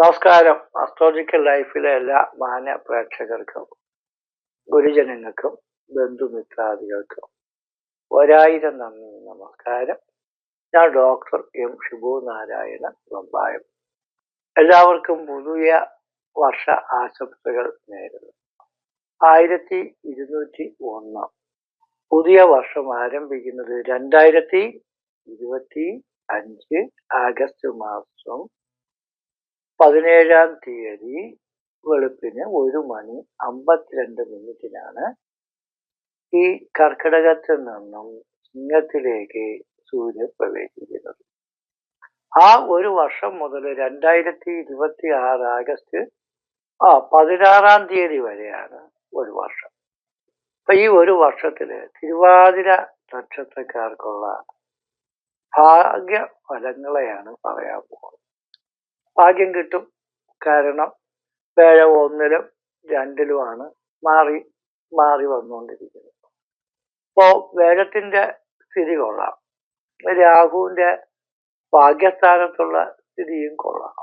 നമസ്കാരം. അസ്ട്രോളജിക്കൽ ലൈഫിലെ എല്ലാ മാന്യ പ്രേക്ഷകർക്കും ഗുരുജനങ്ങൾക്കും ബന്ധുമിത്രാദികൾക്കും ഒരായിരം നന്ദി. നമസ്കാരം. ഞാൻ ഡോക്ടർ എം ഷിബു നാരായണൻ ബൊമ്പായം. എല്ലാവർക്കും പുതിയ വർഷ ആശംസകൾ നേരുന്നു. ആയിരത്തി ഇരുന്നൂറ്റി ഒന്ന് പുതിയ വർഷം ആരംഭിക്കുന്നത് രണ്ടായിരത്തി ഇരുപത്തി അഞ്ച് ആഗസ്റ്റ് മാസം പതിനേഴാം തീയതി വെളുപ്പിന് ഒരു മണി അമ്പത്തിരണ്ട് മിനിറ്റിനാണ് ഈ കർക്കിടകത്തിൽ നിന്നും സിംഹത്തിലേക്ക് സൂര്യൻ പ്രവേശിക്കുന്നത്. ആ ഒരു വർഷം മുതൽ രണ്ടായിരത്തി ഇരുപത്തി ആറ് ആഗസ്റ്റ് ആ പതിനാറാം തീയതി വരെയാണ് ഒരു വർഷം. അപ്പൊ ഈ ഒരു വർഷത്തിൽ തിരുവാതിര നക്ഷത്രക്കാർക്കുള്ള ഭാഗ്യ ഫലങ്ങളെയാണ് പറയാൻ പോകുന്നത്. ഭാഗ്യം കിട്ടും. കാരണം വേഴ ഒന്നിലും രണ്ടിലുമാണ് മാറി മാറി വന്നുകൊണ്ടിരിക്കുന്നത്. അപ്പോൾ വേഴത്തിന്റെ സ്ഥിതി കൊള്ളാം. രാഹുവിന്റെ ഭാഗ്യസ്ഥാനത്തുള്ള സ്ഥിതിയും കൊള്ളാം.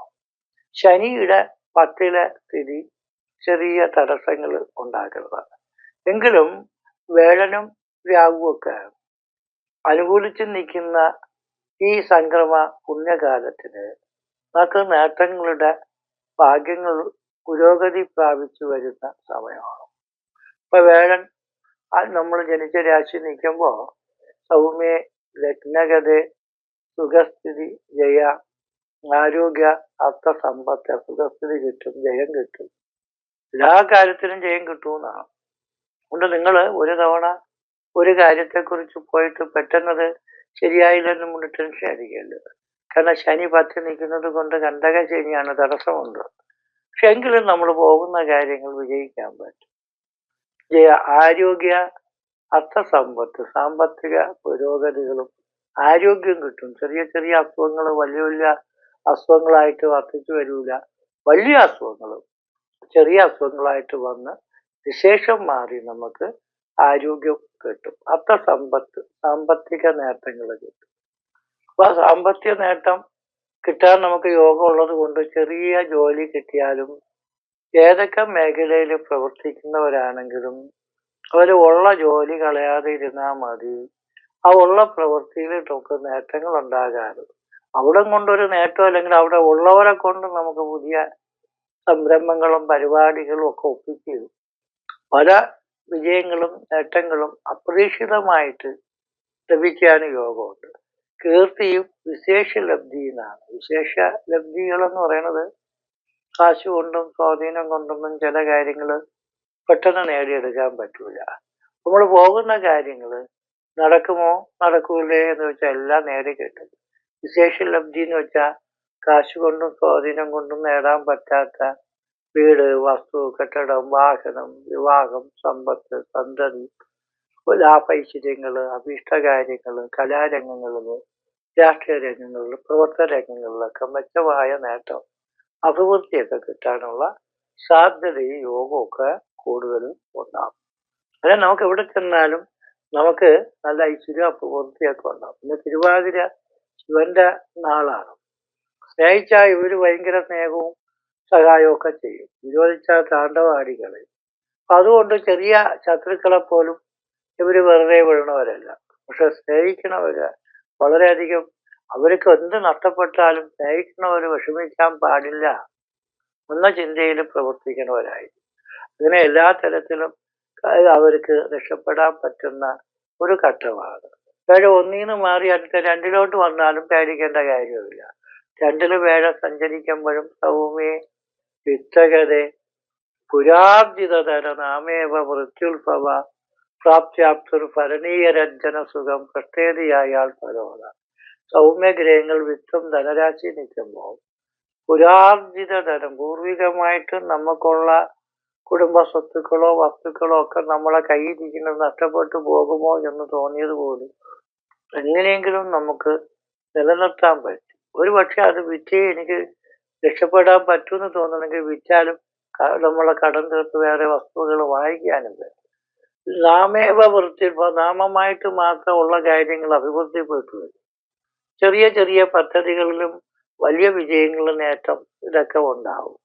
ശനിയുടെ പത്തിലെ സ്ഥിതി ചെറിയ തടസ്സങ്ങൾ ഉണ്ടാക്കുന്നതാണ് എങ്കിലും വേഴനും രാഹുവൊക്കെ അനുകൂലിച്ച് നിൽക്കുന്ന ഈ സംക്രമ പുണ്യകാലത്തിന് നമുക്ക് നേട്ടങ്ങളുടെ ഭാഗ്യങ്ങൾ പുരോഗതി പ്രാപിച്ചു വരുന്ന സമയമാണ്. ഇപ്പൊ വേഴൻ നമ്മൾ ജനിച്ച രാശി നിൽക്കുമ്പോൾ സൗമ്യ ലഗ്നഗത സുഖസ്ഥിതി ജയ ആരോഗ്യ അർത്ഥസമ്പത്ത് സുഖസ്ഥിതി കിട്ടും ജയം കിട്ടും. എല്ലാ കാര്യത്തിനും ജയം കിട്ടുമെന്നാണ്. അതുകൊണ്ട് നിങ്ങൾ ഒരു തവണ ഒരു കാര്യത്തെക്കുറിച്ച് പോയിട്ട് പെട്ടെന്നത് ശരിയായില്ലെന്നും മുന്നിട്ട് ടെൻഷൻ അടിക്കരുത് കാരണം ശനി പത്തി നിൽക്കുന്നത് കൊണ്ട് കണ്ടക ശനിയാണ് തടസ്സമുണ്ട്. പക്ഷെ എങ്കിലും നമ്മൾ പോകുന്ന കാര്യങ്ങൾ വിജയിക്കാൻ പറ്റും. ജയ ആരോഗ്യ അർത്ഥസമ്പത്ത് സാമ്പത്തിക പുരോഗതികളും ആരോഗ്യം കിട്ടും. ചെറിയ ചെറിയ അസുഖങ്ങൾ വലിയ വലിയ അസുഖങ്ങളായിട്ട് വർദ്ധിച്ചു വരില്ല. വലിയ അസുഖങ്ങളും ചെറിയ അസുഖങ്ങളായിട്ട് വന്ന് വിശേഷം മാറി നമുക്ക് ആരോഗ്യം കിട്ടും. അർത്ഥസമ്പത്ത് സാമ്പത്തിക നേട്ടങ്ങൾ കിട്ടും. അപ്പൊ ആ സാമ്പത്തിക നേട്ടം കിട്ടാൻ നമുക്ക് യോഗം ഉള്ളത് കൊണ്ട് ചെറിയ ജോലി കിട്ടിയാലും ഏതൊക്കെ മേഖലയിൽ പ്രവർത്തിക്കുന്നവരാണെങ്കിലും അവർ ഉള്ള ജോലി കളയാതെ ഇരുന്നാൽ മതി. ആ ഉള്ള പ്രവൃത്തിയിൽ നമുക്ക് നേട്ടങ്ങൾ ഉണ്ടാകാറ്. അവിടെ കൊണ്ടൊരു നേട്ടം അല്ലെങ്കിൽ അവിടെ ഉള്ളവരെ കൊണ്ട് നമുക്ക് പുതിയ സംരംഭങ്ങളും പരിപാടികളും ഒക്കെ ഒപ്പിച്ച് പല വിജയങ്ങളും നേട്ടങ്ങളും അപ്രതീക്ഷിതമായിട്ട് ലഭിക്കാൻ യോഗമുണ്ട്. കീർത്തിയും വിശേഷ ലബ്ധി എന്നാണ് വിശേഷ ലബ്ധികൾ എന്ന് പറയുന്നത് കാശ് കൊണ്ടും സ്വാധീനം കൊണ്ടൊന്നും ചില കാര്യങ്ങൾ പെട്ടെന്ന് നേടിയെടുക്കാൻ പറ്റൂല നമ്മൾ പോകുന്ന കാര്യങ്ങൾ നടക്കുമോ നടക്കൂലേ എന്ന് വെച്ചാൽ എല്ലാം നേടി കിട്ടും വിശേഷ ലബ്ധി എന്ന് വെച്ചാൽ കാശ് കൊണ്ടും സ്വാധീനം കൊണ്ടും നേടാൻ പറ്റാത്ത വീട് വസ്തു കെട്ടിടം വാഹനം വിവാഹം സമ്പത്ത് സന്തതി ലാഭൈശ്വര്യങ്ങൾ അഭീഷ്ടകാര്യങ്ങൾ കലാരംഗങ്ങളിൽ രാഷ്ട്രീയ രംഗങ്ങളിൽ പ്രവർത്തന രംഗങ്ങളിലൊക്കെ മെച്ചമായ നേട്ടം അഭിവൃദ്ധിയൊക്കെ കിട്ടാനുള്ള സാധ്യതയും യോഗമൊക്കെ കൂടുതലും ഉണ്ടാകും. അതെ നമുക്ക് എവിടെ ചെന്നാലും നമുക്ക് നല്ല ഐശ്വര്യം അഭിവൃദ്ധിയൊക്കെ ഉണ്ടാകും. പിന്നെ തിരുവാതിര ശിവന്റെ നാളാണ്. സ്നേഹിച്ചാൽ ഇവർ ഭയങ്കര സ്നേഹവും സഹായവും ഒക്കെ ചെയ്യും. വിരോധിച്ച താണ്ഡവാടികളെ. അതുകൊണ്ട് ചെറിയ ശത്രുക്കളെ പോലും ഇവർ വെറുതെ വിടണവരല്ല. പക്ഷെ സ്നേഹിക്കണവര് വളരെയധികം അവർക്ക് എന്ത് നഷ്ടപ്പെട്ടാലും സ്നേഹിക്കണവർ വിഷമിക്കാൻ പാടില്ല എന്ന ചിന്തയിൽ പ്രവർത്തിക്കണവരായി അങ്ങനെ എല്ലാ തരത്തിലും അവർക്ക് രക്ഷപ്പെടാൻ പറ്റുന്ന ഒരു ഘട്ടമാണ്. വേഴ ഒന്നിന്ന് മാറി അടുത്ത രണ്ടിലോട്ട് വന്നാലും പേടിക്കേണ്ട കാര്യമില്ല രണ്ടിൽ വേഴ സഞ്ചരിക്കുമ്പോഴും സൗമ്യ വിത്തകത പുരാർജിതതര നാമേവ മൃത്യുത്ഭവ പ്രാപ്തിയാപ്തർ ഭരണീയ രഞ്ജന സുഖം പ്രത്യേകതയായാൽ പരോധ. സൗമ്യഗ്രഹങ്ങൾ വിത്തും ധനരാശി നിൽക്കുമ്പോൾ പുരാർജിത ധനം പൂർവികമായിട്ട് നമുക്കുള്ള കുടുംബ സ്വത്തുക്കളോ വസ്തുക്കളോ ഒക്കെ നമ്മളെ കയ്യിലിരിക്കുന്നത് നഷ്ടപ്പെട്ടു പോകുമോ എന്ന് തോന്നിയത് പോലും എങ്ങനെയെങ്കിലും നമുക്ക് നിലനിർത്താൻ പറ്റും. ഒരു പക്ഷെ അത് വിറ്റേ എനിക്ക് രക്ഷപ്പെടാൻ പറ്റുമെന്ന് തോന്നണമെങ്കിൽ വിറ്റാലും നമ്മളെ കടം തീർത്ത് വേറെ വസ്തുക്കൾ വാങ്ങിക്കാനും പറ്റും. നാമേവ വൃത്തി നാമമായിട്ട് മാത്രമുള്ള കാര്യങ്ങൾ അഭിവൃദ്ധിപ്പെട്ടു ചെറിയ ചെറിയ പദ്ധതികളിലും വലിയ വിജയങ്ങൾ നേട്ടം ഇതൊക്കെ ഉണ്ടാവും.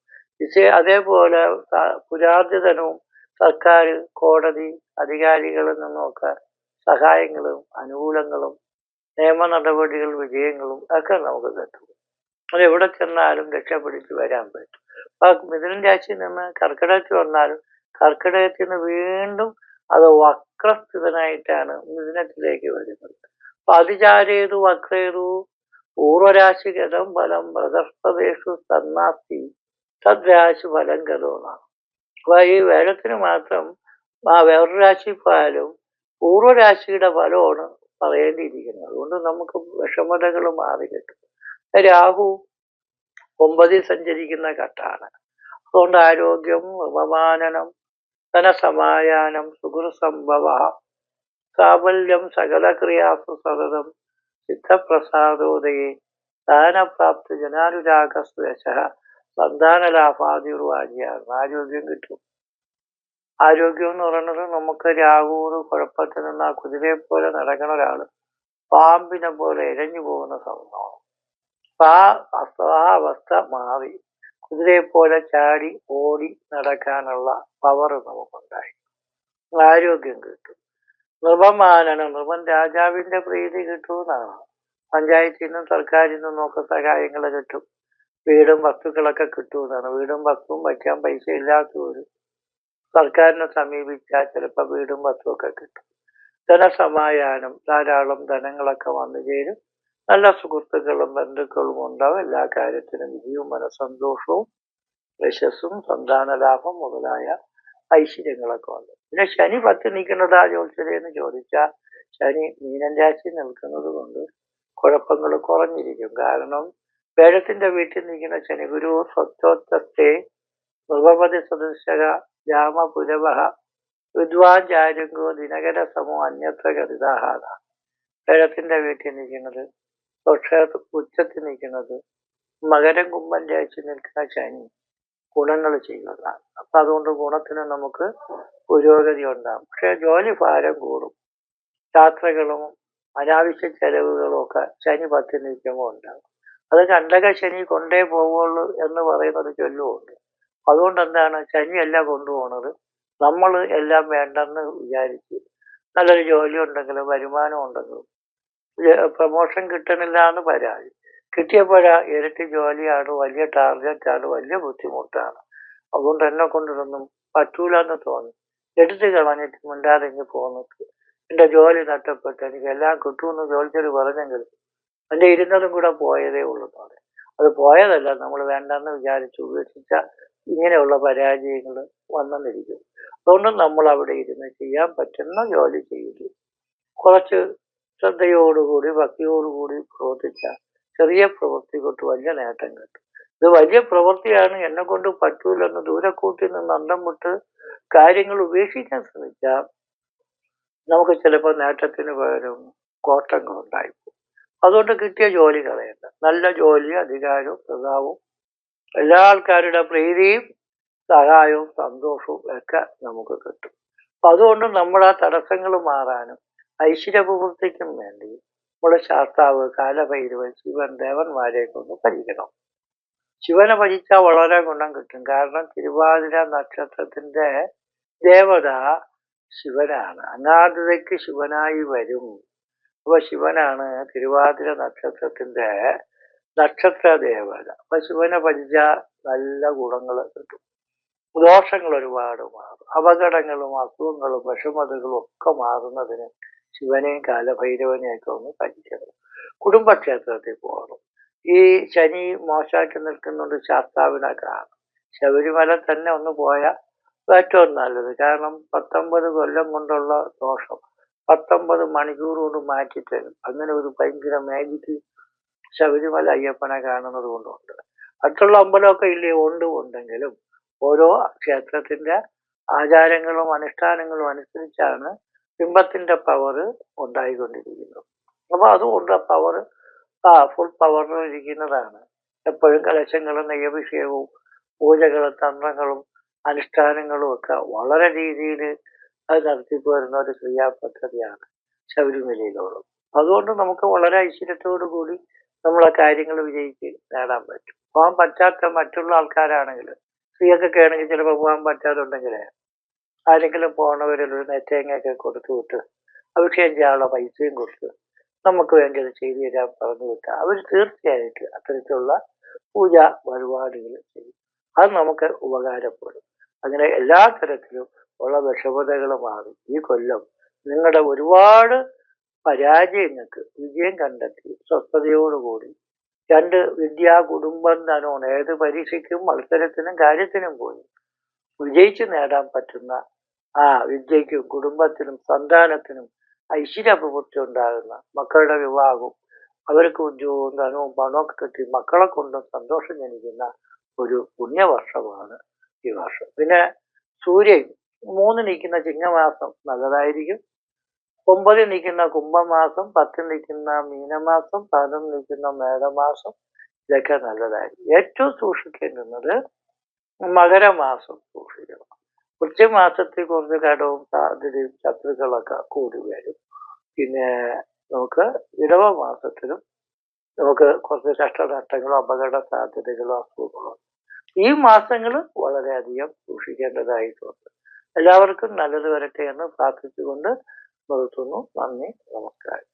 അതേപോലെ പുരാതനവും സർക്കാർ കോടതി അധികാരികളിൽ നിന്നുമൊക്കെ സഹായങ്ങളും അനുകൂലങ്ങളും നിയമ നടപടികൾ വിജയങ്ങളും ഒക്കെ നമുക്ക് കിട്ടും. അത് എവിടെ ചെന്നാലും രക്ഷപ്പെടുത്തി വരാൻ പറ്റും. അപ്പം മിഥുനൻ രാശിയിൽ നിന്ന് കർക്കിടകത്തിൽ വന്നാലും കർക്കിടകത്തിൽ നിന്ന് വീണ്ടും അത് വക്രസ്ഥിതനായിട്ടാണ് മിഥുനത്തിലേക്ക് വരുന്നത്. അപ്പൊ അതിചാരേതു വക്രേതു പൂർവരാശിഗതം ഫലം പ്രദർശതേഷു തന്നാസ്തി തദ്രാശി ഫലം കലോന്നാണ് അപ്പൊ ഈ വേഴത്തിന് മാത്രം ആ വേറൊരു രാശി പോയാലും പൂർവരാശിയുടെ ഫലമാണ് പറയേണ്ടിയിരിക്കുന്നത്. അതുകൊണ്ട് നമുക്ക് വിഷമതകൾ മാറി കിട്ടും. രാഹു ഒമ്പതിൽ സഞ്ചരിക്കുന്ന ഘട്ടാണ് അതുകൊണ്ട് ആരോഗ്യം ഉപമാനനം ധനസമായാനം സുഹൃസംഭവ സാഫല്യം സകലക്രിയാസു സതതം സിദ്ധപ്രസാദോദയെ സ്ഥാനപ്രാപ്തി ജനാനുരാഗസ്വശ സന്താനലാഭാതിർവാജിയാണ് ആരോഗ്യം കിട്ടും. ആരോഗ്യം എന്ന് പറയുന്നത് നമുക്ക് രാഹുവിന് കുഴപ്പത്തിൽ നിന്ന് ആ കുതിരയെ പോലെ നടക്കണ ഒരാൾ പാമ്പിനെ പോലെ ഇഴഞ്ഞു പോകുന്ന സംഭവം അപ്പൊ ആ ആ അവസ്ഥ മാറി. കുതിരയെ പോലെ ചാടി ഓടി നടക്കാനുള്ള പവർ നമുക്കുണ്ടായി. ആരോഗ്യം കിട്ടും. നൃപമാനനം നൃപൻ രാജാവിന്റെ പ്രീതി കിട്ടുമെന്നാണ്. പഞ്ചായത്തിൽ നിന്നും സർക്കാരിൽ നിന്നും ഒക്കെ സഹായങ്ങൾ കിട്ടും. വീടും വസ്തുക്കളൊക്കെ കിട്ടുമെന്നാണ്. വീടും വസ്തുവും വയ്ക്കാൻ പൈസ ഇല്ലാത്തവരും സർക്കാരിനെ സമീപിച്ചാൽ ചിലപ്പോൾ വീടും വസ്തുവൊക്കെ കിട്ടും. ധനസമായാനം ധാരാളം ധനങ്ങളൊക്കെ വന്നു ചേരും. നല്ല സുഹൃത്തുക്കളും ബന്ധുക്കളും ഉണ്ടാവും. എല്ലാ കാര്യത്തിനും വിജയവും മനസ്സന്തോഷവും യശസ്സും സന്താനലാഭം മുതലായ ഐശ്വര്യങ്ങളൊക്കെ ഉണ്ട്. പിന്നെ ശനി പത്ത് നിൽക്കുന്നതാ ജോത്സരെന്ന് ചോദിച്ചാൽ ശനി മീനൻ രാശി നിൽക്കുന്നത് കൊണ്ട് കുഴപ്പങ്ങൾ കുറഞ്ഞിരിക്കും. കാരണം വേഴത്തിന്റെ വീട്ടിൽ നിൽക്കുന്ന ശനി ഗുരു സ്വത്വത്തെ നൃപതി സദൃശക രാമപുരവഹ വിദ്വാൻ ജാരംഗോ ദിനകര സമോ അന്യത്ര കരുതാഹാത വേഴത്തിന്റെ വീട്ടിൽ നിൽക്കുന്നത് സ്വക്ഷേത്ര ഉച്ചത്തിൽ നിൽക്കുന്നത്. മകരം കുംഭം രാശി നിൽക്കുന്ന ശനി ഗുണങ്ങൾ ചെയ്യുന്നതാണ്. അപ്പൊ അതുകൊണ്ട് ഗുണത്തിന് നമുക്ക് പുരോഗതി ഉണ്ടാകും. പക്ഷേ ജോലി ഭാരം കൂടും. യാത്രകളും അനാവശ്യ ചെലവുകളും ഒക്കെ ശനി പത്തിൽ നിൽക്കുമ്പോൾ ഉണ്ടാകും. അത് കണ്ടക ശനി കൊണ്ടേ പോവുള്ളൂ എന്ന് പറയുന്നത് ചൊല്ലുമുണ്ട്. അതുകൊണ്ട് എന്താണ് ശനിയല്ല കൊണ്ടുപോകുന്നത് നമ്മൾ എല്ലാം വേണ്ടെന്ന് വിചാരിച്ച് നല്ലൊരു ജോലി ഉണ്ടെങ്കിലും വരുമാനം ഉണ്ടെങ്കിലും പ്രൊമോഷൻ കിട്ടണില്ല എന്ന് പരാതി. കിട്ടിയപ്പോഴാ ഇരട്ടി ജോലിയാണ് വലിയ ടാർഗറ്റാണ് വലിയ ബുദ്ധിമുട്ടാണ്. അതുകൊണ്ട് എന്നെ കൊണ്ടിതൊന്നും പറ്റൂല എന്ന് തോന്നി. എടുത്തു കളഞ്ഞിട്ട് മിണ്ടാതിങ്ങി പോന്നിട്ട് എന്റെ ജോലി നഷ്ടപ്പെട്ട്. എനിക്ക് എല്ലാം കിട്ടുമെന്ന് ജോലിച്ചൊരു പറഞ്ഞെങ്കിൽ എന്റെ ഇരുന്നതും കൂടെ പോയതേ ഉള്ളൂ പറയും അത് പോയതല്ല നമ്മൾ വേണ്ടെന്ന് വിചാരിച്ച് ഉപേക്ഷിച്ച ഇങ്ങനെയുള്ള പരാജയങ്ങൾ വന്നെന്നിരിക്കും അതുകൊണ്ട് നമ്മൾ അവിടെ ഇരുന്ന് ചെയ്യാൻ പറ്റുന്ന ജോലി ചെയ്തു കുറച്ച് ശ്രദ്ധയോടുകൂടി ഭക്തിയോടുകൂടി പ്രവർത്തിച്ച ചെറിയ പ്രവൃത്തി കൊണ്ട് വലിയ നേട്ടം കിട്ടും ഇത് വലിയ പ്രവൃത്തിയാണ്. എന്നെ കൊണ്ട് പറ്റൂലെന്ന് ദൂരെ കൂട്ടി നിന്ന് അന്തം വിട്ട് കാര്യങ്ങൾ ഉപേക്ഷിക്കാൻ ശ്രമിച്ചാൽ നമുക്ക് ചിലപ്പോൾ നേട്ടത്തിന് പകരം കോട്ടങ്ങൾ ഉണ്ടായിപ്പോകും അതുകൊണ്ട് കിട്ടിയ ജോലി കളയണ്ട. നല്ല ജോലി അധികാരവും പ്രതാവും എല്ലാ ആൾക്കാരുടെ പ്രീതിയും സഹായവും സന്തോഷവും ഒക്കെ നമുക്ക് കിട്ടും. അതുകൊണ്ട് ആ തടസ്സങ്ങൾ മാറാനും ഐശ്വര്യപ്രവൃത്തിക്കും വേണ്ടി നമ്മുടെ ശാസ്താവ് കാലഭൈരവൻ ശിവൻ ദേവന്മാരെ കൊണ്ട് ഭരിക്കണം. ശിവനെ ഭജിച്ചാൽ വളരെ ഗുണം കിട്ടും. കാരണം തിരുവാതിര നക്ഷത്രത്തിന്റെ ദേവത ശിവനാണ്. അനാഥതയ്ക്ക് ശിവനായി വരും. അപ്പൊ ശിവനാണ് തിരുവാതിര നക്ഷത്രത്തിന്റെ നക്ഷത്ര ദേവത. അപ്പൊ ശിവനെ ഭരിച്ച നല്ല ഗുണങ്ങൾ കിട്ടും. ദോഷങ്ങൾ ഒരുപാട് മാറും. അപകടങ്ങളും അസുഖങ്ങളും വിഷമതകളും ഒക്കെ മാറുന്നതിന് ശിവനെയും കാലഭൈരവനെയൊക്കെ ഒന്ന് ഭജിക്കണം കുടുംബക്ഷേത്രത്തിൽ പോകണം. ഈ ശനി മോശമായിട്ട് നിൽക്കുന്നുണ്ട് ശാസ്താവിനെ ശബരിമല തന്നെ ഒന്ന് പോയാൽ ഏറ്റവും നല്ലത്. കാരണം പത്തൊമ്പത് കൊല്ലം കൊണ്ടുള്ള ദോഷം. പത്തൊമ്പത് മണിക്കൂർ കൊണ്ട് മാറ്റിത്തരും അങ്ങനെ ഒരു ഭയങ്കര മേജിക്ക് ശബരിമല അയ്യപ്പനെ കാണുന്നത് കൊണ്ടുണ്ട്. മറ്റുള്ള അമ്പലമൊക്കെ ഇല്ലേ? ഉണ്ട് ഉണ്ടെങ്കിലും ഓരോ ക്ഷേത്രത്തിന്റെ ആചാരങ്ങളും അനുഷ്ഠാനങ്ങളും അനുസരിച്ചാണ് ബിംബത്തിന്റെ പവർ ഉണ്ടായിക്കൊണ്ടിരിക്കുന്നു. അപ്പോൾ അതുകൊണ്ട് പവർ ആ ഫുൾ പവറിൽ ഇരിക്കുന്നതാണ്. എപ്പോഴും കലശങ്ങളും നെയ്യഭിഷേകവും പൂജകളും തന്ത്രങ്ങളും അനുഷ്ഠാനങ്ങളും ഒക്കെ വളരെ രീതിയിൽ അത് നടത്തിപ്പോരുന്ന ഒരു ക്രിയാ പദ്ധതിയാണ് ശബരിമലയിലുള്ളത്. അതുകൊണ്ട് നമുക്ക് വളരെ ഐശ്വര്യത്തോടു കൂടി നമ്മളെ കാര്യങ്ങൾ വിജയിച്ച് നേടാൻ പറ്റും. പോകാൻ പറ്റാത്ത മറ്റുള്ള ആൾക്കാരാണെങ്കിൽ സ്ത്രീയൊക്കെ ആണെങ്കിൽ ചിലപ്പോൾ പോകാൻ പറ്റാതുണ്ടെങ്കിൽ ആരെങ്കിലും പോണവരിൽ ഒരു നെറ്റേങ്ങയൊക്കെ കൊടുത്തു വിട്ട് അഭിഷേകം ചെയ്യാനുള്ള പൈസയും കൊടുത്ത് നമുക്ക് വേണ്ടി അത് ചെയ്തു തരാൻ പറഞ്ഞു വിട്ട്. അവർ തീർച്ചയായിട്ടും അത്തരത്തിലുള്ള പൂജ പരിപാടികൾ ചെയ്യും. അത് നമുക്ക് ഉപകാരപ്പെടും. അങ്ങനെ എല്ലാ തരത്തിലും ഉള്ള വിഷമതകൾ മാറി ഈ കൊല്ലം നിങ്ങളുടെ ഒരുപാട് പരാജയങ്ങൾക്ക് വിജയം കണ്ടെത്തി സ്വസ്ഥതയോടുകൂടി രണ്ട് വിദ്യാ കുടുംബം ധനവും ഏത് പരീക്ഷയ്ക്കും മത്സരത്തിനും കാര്യത്തിനും പോയി. വിജയിച്ച് നേടാൻ പറ്റുന്ന ആ വിദ്യയ്ക്കും കുടുംബത്തിനും സന്താനത്തിനും ഐശ്വര്യപ്രവൃത്തി ഉണ്ടാകുന്ന മക്കളുടെ വിവാഹവും അവർക്ക് ഉദ്യോഗവും ധനവും പണമൊക്കെ കിട്ടി മക്കളെ കൊണ്ടും സന്തോഷം ജനിക്കുന്ന ഒരു പുണ്യവർഷമാണ് ഈ വർഷം. പിന്നെ സൂര്യൻ മൂന്ന് നിൽക്കുന്ന ചിങ്ങമാസം നല്ലതായിരിക്കും. ഒമ്പതിൽ നിൽക്കുന്ന കുംഭമാസം പത്തിൽ നിൽക്കുന്ന മീനമാസം പതിനൊന്ന് നിൽക്കുന്ന മേടമാസം ഇതൊക്കെ നല്ലതായിരിക്കും. ഏറ്റവും സൂക്ഷിക്കേണ്ടുന്നത് മകരമാസം സൂക്ഷിക്കണം. വൃശ്ചികമാസത്തിൽ കുറച്ച് കടവും സാധ്യതയും ശത്രുക്കളൊക്കെ കൂടി വരും. പിന്നെ നമുക്ക് ഇടവ മാസത്തിലും നമുക്ക് കുറച്ച് കഷ്ടനഷ്ടങ്ങളോ അപകട സാധ്യതകളോ അസുഖങ്ങളോ ഈ മാസങ്ങൾ വളരെയധികം സൂക്ഷിക്കേണ്ടതായിട്ടുണ്ട്. എല്ലാവർക്കും നല്ലത് വരട്ടെ എന്ന് പ്രാർത്ഥിച്ചുകൊണ്ട് നിർത്തുന്നു. നന്ദി നമസ്കാരം.